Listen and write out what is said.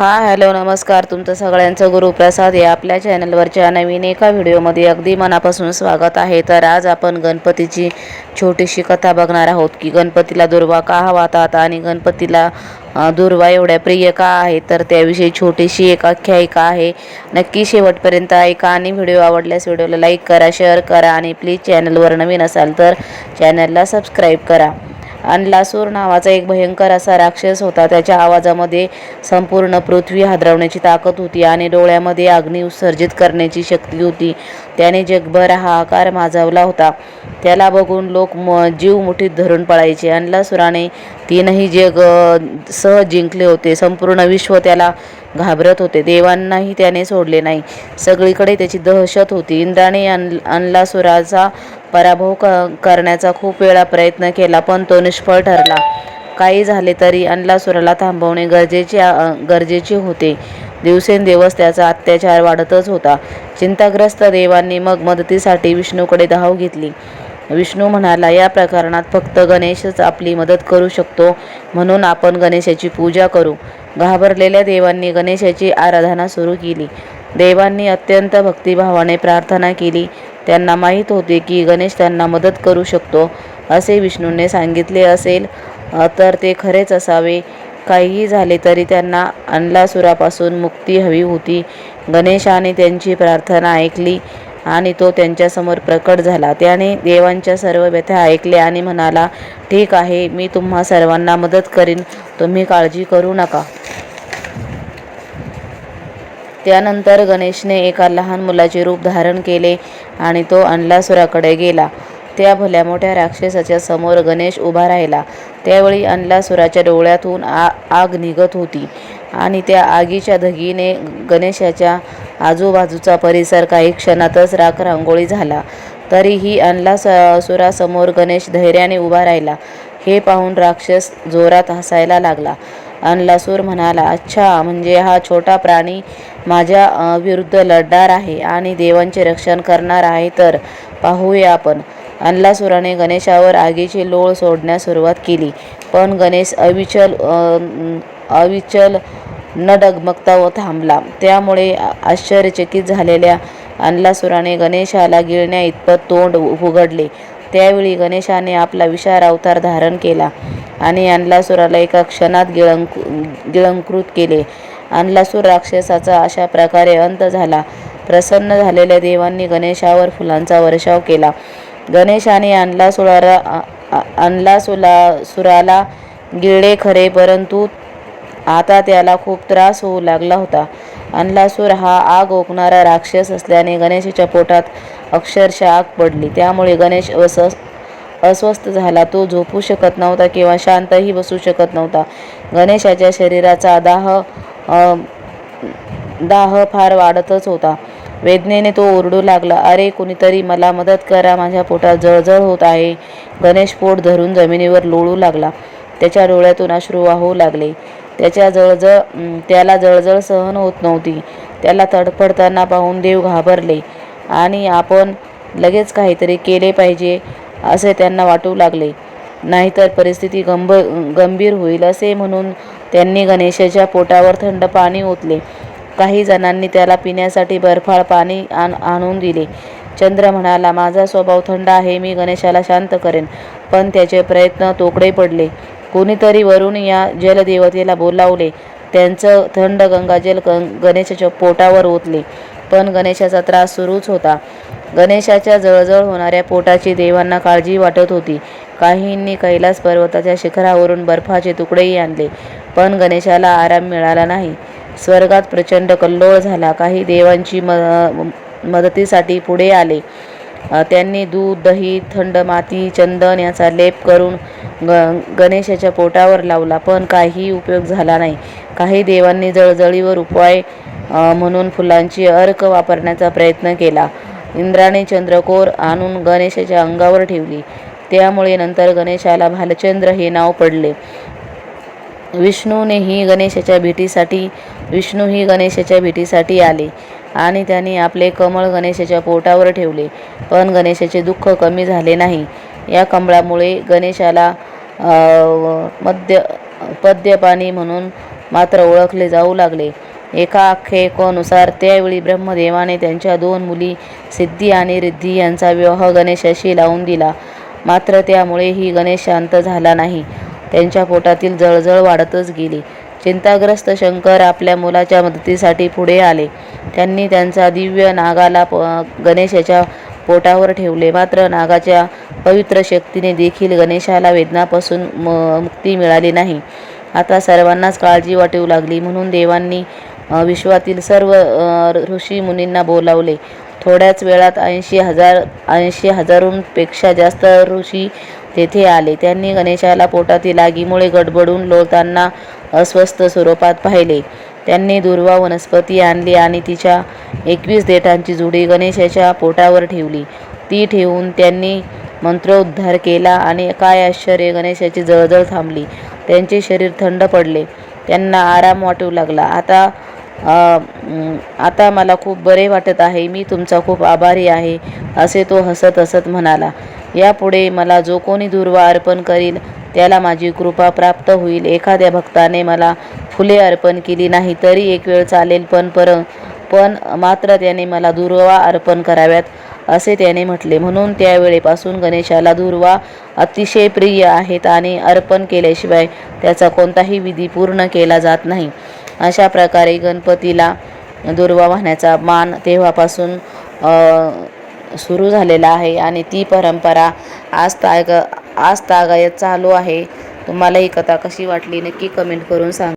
हा हॅलो नमस्कार. तुमचं सगळ्यांचं गुरुप्रसाद या आपल्या चॅनलवरच्या नवीन एका व्हिडिओमध्ये अगदी मनापासून स्वागत आहे. तर आज आपण गणपतीची छोटीशी कथा बघणार आहोत की गणपतीला दुर्वा का वाहतात आणि गणपतीला दुर्वा एवढ्या प्रिय का आहे तर त्याविषयी छोटीशी एक आख्यायिका आहे. नक्की शेवटपर्यंत ऐका आणि व्हिडिओ आवडल्यास व्हिडिओला लाईक करा शेअर करा आणि प्लीज चॅनलवर नवीन असाल तर चॅनलला सबस्क्राईब करा. अनलासूर नावाचा एक भयंकर असा राक्षस होता. त्याच्या आवाजामध्ये संपूर्ण पृथ्वी हादरवण्याची ताकद होती आणि डोळ्यामध्ये अग्नी उत्सर्जित करण्याची शक्ती होती. त्याने जगभर हा आकार माजवला होता. त्याला बघून लोक म जीव मुठीत धरून पळायचे. अनलासुराने तीनही जग सह सहज जिंकले होते. संपूर्ण विश्व त्याला घाबरत होते. देवांनाही त्याने सोडले नाही. सगळीकडे त्याची दहशत होती. इंद्राने अन अनलासुराचा पराभव क करण्याचा खूप वेळा प्रयत्न केला पण तो निष्फळ ठरला. काही झाले तरी अनलासुराला थांबवणे गरजेचे गरजेचे होते. दिवसेंदिवस त्याचा अत्याचार वाढतच होता. चिंताग्रस्त देवांनी मग मदतीसाठी विष्णूकडे धाव घेतली. विष्णू म्हणाला या प्रकरणात फक्त गणेशच आपली मदत करू शकतो म्हणून आपण गणेशाची पूजा करू. घाबरलेल्या देवांनी गणेशाची आराधना सुरू केली. देवांनी अत्यंत भक्तिभावाने प्रार्थना केली. त्यांना माहीत होते की गणेश त्यांना मदत करू शकतो असे विष्णूने सांगितले असेल. तर ते खरेच असावे. काहीही झाले तरी त्यांना अनलासुरापासून मुक्ती हवी होती. गणेशाने त्यांची प्रार्थना ऐकली आणि तो त्यांच्यासमोर प्रकट झाला. त्याने देवांच्या सर्व व्यथा ऐकल्या आणि म्हणाला ठीक आहे मी तुम्हा सर्वांना मदत करीन. तुम्ही काळजी करू नका. त्यानंतर गणेशने एका लहान मुलाचे रूप धारण केले आणि तो अनलासुराकडे गेला. त्या भल्या मोठ्या राक्षसाच्या समोर गणेश उभा राहिला. त्यावेळी अनलासुराच्या डोळ्यातून आ आग निघत होती आणि त्या आगीच्या धगीने गणेशाच्या आजूबाजूचा परिसर काही क्षणातच राख रांगोळी झाला. तरीही अनलासुरासमोर गणेश धैर्याने उभा राहिला. हे पाहून राक्षस जोरात हसायला लागला. अनलासूर म्हणाला अच्छा म्हणजे हा छोटा प्राणी माझ्या विरुद्ध लढणार आहे आणि देवांचे रक्षण करणार आहे तर पाहूया आपण. अनलासुराने गणेशावर आगीची लोळ सोडण्यास सुरुवात केली. पण गणेश अविचल अविचल न डगमगता व थांबला. त्यामुळे आश्चर्यचकित झालेल्या अनलासुराने गणेशाला गिळण्या इतपत तोंड उघडले. त्यावेळी गणेशाने आपला विशाल अवतार धारण केला आणि अनलासुराला एका क्षणात गिळंक गिळंकृत केले. अनलासूर राक्षसाचा अशा प्रकारे अंत झाला. प्रसन्न झालेल्या देवांनी गणेशावर फुलांचा वर्षाव केला. गणेशाने अनलासुराला अनलासुला सुराला गिळले खरे परंतु आता त्याला खूप त्रास होऊ लागला होता. अनलासूर हा आग ओकणारा राक्षस असल्याने गणेशाच्या पोटात अक्षरशः आग पडली. त्यामुळे गणेश अस अस्वस्थ झाला. तो झोपू शकत नव्हता किंवा शांतही बसू शकत नव्हता. गणेशाच्या शरीराचा दाह दाह फार वाढतच होता. वेदनेने तो ओरडू लागला अरे कुणीतरी मला मदत करा माझ्या पोटात जळजळ होत आहे. गणेश पोट धरून जमिनीवर लोळू लागला. त्याच्या डोळ्यातून अश्रू वाहू लागले. त्याच्या जळजळ त्याला जळजळ सहन होत नव्हती. त्याला तडफडताना पाहून देव घाबरले. आणि आपण लगेच काहीतरी केले पाहिजे असे त्यांना वाटू लागले. नाहीतर परिस्थिती गंभ गंभीर होईल असे म्हणून त्यांनी गणेशाच्या पोटावर थंड पाणी ओतले. काही जणांनी त्याला पिण्यासाठी बर्फाळ पाणी आण आणून दिले. चंद्र म्हणाला माझा स्वभाव थंड आहे मी गणेशाला शांत करेन. पण त्याचे प्रयत्न तोकडे पडले. कोणीतरी वरून या जलदेवतेला बोलावले. त्यांचं थंड गंगाजल ग गणेशाच्या पोटावर ओतले. पण गणेशाचा त्रास सुरूच होता. गणेशाच्या जळजळ होणाऱ्या पोटाची देवांना काळजी वाटत होती. काहींनी कैलास पर्वताच्या शिखरावरून बर्फाचे तुकडेही आणले पण गणेशाला आराम मिळाला नाही. स्वर्गात प्रचंड कल्लोळ झाला. काही देवांची म मदतीसाठी पुढे आले. त्यांनी दूध दही थंड माती चंदन याचा लेप करून ग गणेशाच्या पोटावर लावला पण काही उपयोग झाला नाही. काही देवांनी जळजळीवर उपाय म्हणून फुलांची अर्क वापरण्याचा प्रयत्न केला. इंद्राने चंद्रकोर आणून गणेशाच्या अंगावर ठेवली. त्यामुळे नंतर गणेशाला भालचंद्र हे नाव पडले. विष्णूनेही गणेशाच्या भेटीसाठी विष्णूही गणेशाच्या भेटीसाठी आले आणि त्यांनी आपले कमळ गणेशाच्या पोटावर ठेवले. पण गणेशाचे दुःख कमी झाले नाही. या कमळामुळे गणेशाला मद्य पद्यपाणी म्हणून मात्र ओळखले जाऊ लागले. एका आख्यायिकेनुसार त्यावेळी ब्रह्मदेवाने त्यांच्या दोन मुली सिद्धी आणि रिद्धी यांचा विवाह गणेशाशी लावून दिला. मात्र त्यामुळेही गणेश शांत झाला नाही. त्यांच्या पोटातील जळजळ वाढतच गेली. चिंताग्रस्त शंकर आपल्या मुलाच्या मदतीसाठी पुढे आले. त्यांनी त्यांचा दिव्य नागाला प गणेशाच्या पोटावर ठेवले. मात्र नागाच्या पवित्र शक्तीने देखील गणेशाला वेदनापासून म मुक्ती मिळाली नाही. आता सर्वांनाच काळजी वाटू लागली. म्हणून देवांनी विश्वातील सर्व ऋषी मुनींना बोलावले. थोड्याच वेळात ऐंशी हजार ऐंशी हजारोंपेक्षा जास्त ऋषी तेथे आले. त्यांनी गणेशाला पोटातील आगीमुळे गडबडून लोळताना अस्वस्थ स्वरूपात पाहिले. त्यांनी दुर्वा वनस्पती आणली आणि तिच्या एकवीस देठांची जुडी गणेशाच्या पोटावर ठेवली. ती ठेवून त्यांनी मंत्रोद्धार केला आणि काय आश्चर्य गणेशाची जळजळ थांबली. त्यांचे शरीर थंड पडले. त्यांना आराम वाटू लागला. आता आता मला खूप बरे वाटत आहे. मी तुमचा खूप आभारी आहे असे तो हसत हसत म्हणाला. यापुढे मला जो कोणी दुर्वा अर्पण करील त्याला माझी कृपा प्राप्त होईल. एखाद्या भक्ताने मला फुले अर्पण केली नाही तरी एक वेळ चालेल पण पर पण मात्र त्याने मला दुर्वा अर्पण कराव्यात असे त्याने म्हटले. म्हणून त्यावेळेपासून गणेशाला दुर्वा अतिशय प्रिय आहेत आणि अर्पण केल्याशिवाय त्याचा कोणताही विधी पूर्ण केला जात नाही. अशा प्रकारे गणपतीला दुर्वा वाहण्याचा मान तेव्हापासून सुरू झालेला आहे आणि ती परंपरा आज ताग आज तागायत चालू आहे. तुम्हाला ही कथा कशी वाटली नक्की कमेंट करून सांगा.